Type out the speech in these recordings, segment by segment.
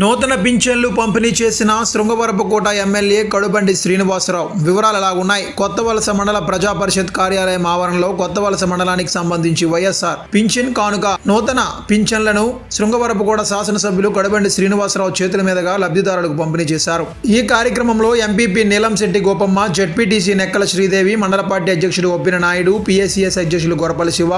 నూతన పింఛన్లు పంపిణీ చేసిన శృంగవరపుకోట ఎమ్మెల్యే కడుబండి శ్రీనివాసరావు. వివరాలు ఎలా ఉన్నాయి కొత్త వలస మండల ప్రజా పరిషత్ కార్యాలయం ఆవరణలో కొత్త వలస మండలానికి సంబంధించి వైఎస్ఆర్ పింఛన్ కానుక. నూతన పింఛన్లను శృంగవరపుకోట శాసనసభ్యులు కడుబండి శ్రీనివాసరావు చేతుల మీదుగా లబ్ధిదారులకు పంపిణీ చేశారు. ఈ కార్యక్రమంలో ఎంపీపీ నీలంశెట్టి గోపమ్మ జెడ్పీటీసీ నెక్కల శ్రీదేవి మండల పార్టీ అధ్యక్షుడు ఒప్పిన నాయుడు పిఎస్సిఎస్ అధ్యక్షులు Gorapalli Siva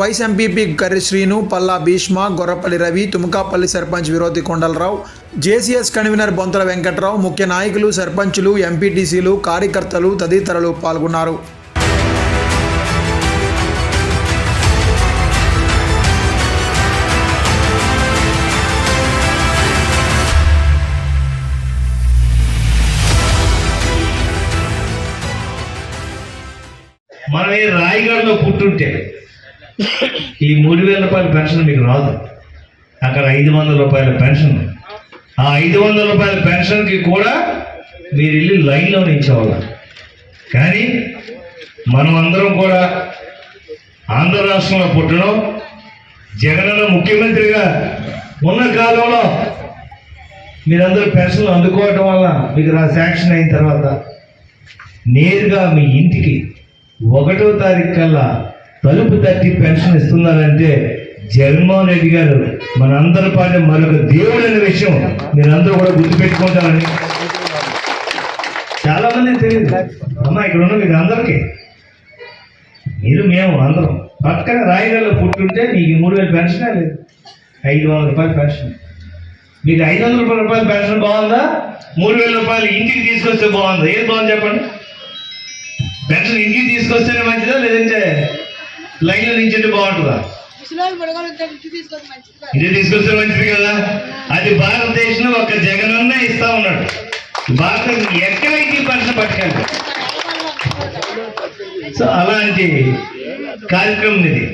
vice MPP Karri Srinu Palla Bheeshma Gorrapalli Ravi Tumukapalli sarpanch Virodhi Kondalarao. JCS convener Bonthala Venkatrao ముఖ్య నాయకులు సర్పంచులు ఎంపీటీసీలు కార్యకర్తలు తదితరులు పాల్గొన్నారు. మనం ఈ రాయగడలో పుట్టుంటే ఈ మూడు వేల రూపాయల పెన్షన్ మీకు రాదు. అక్కడ ఐదు వందల రూపాయల పెన్షన్. ఆ ఐదు వందల రూపాయల పెన్షన్కి కూడా మీరు వెళ్ళి లైన్లో నిల్చోవాలి కానీ మనం అందరం కూడా ఆంధ్ర రాష్ట్రంలో పుట్టడం జగనన్న ముఖ్యమంత్రిగా ఉన్న కాలంలో మీరందరూ పెన్షన్లు అందుకోవటం వల్ల మీకు రా శాంక్షన్ అయిన తర్వాత నేరుగా మీ ఇంటికి ఒకటో తారీఖు కల్లా తలుపు తట్టి పెన్షన్ ఇస్తున్నారంటే జగన్మోహన్ రెడ్డి గారు మనందరి పాటు మరొక దేవుడు అనే విషయం మీరందరూ కూడా గుర్తుపెట్టుకుంటారని. చాలా మంది తెలియదు. అమ్మా ఇక్కడ ఉన్న మీకు అందరికీ మీరు మేము అందరం పక్కన రాయగల్లో పుట్టుంటే మీకు మూడు వేలు పెన్షన్ లేదు. ఐదు వందల రూపాయలు పెన్షన్. మీకు ఐదు వందల రూపాయల పెన్షన్ బాగుందా? మూడు వేల రూపాయలు ఇంటికి తీసుకొస్తే బాగుందా? ఏది బాగుంది చెప్పండి. పెన్షన్ ఇంటికి తీసుకొస్తేనే మంచిదా? లేదంటే లైన్లో నించుంటే బాగుంటుందా? ఇది తీసుకొస్తే మంచిది కదా? అది భారతదేశంలో ఒక జగనన్న ఇస్తా ఉన్నాడు. భారత ఎక్కడ ఈ పెన్షన్ పట్టుకెళ్ళి సో అలాంటి కార్యక్రమం ఇది.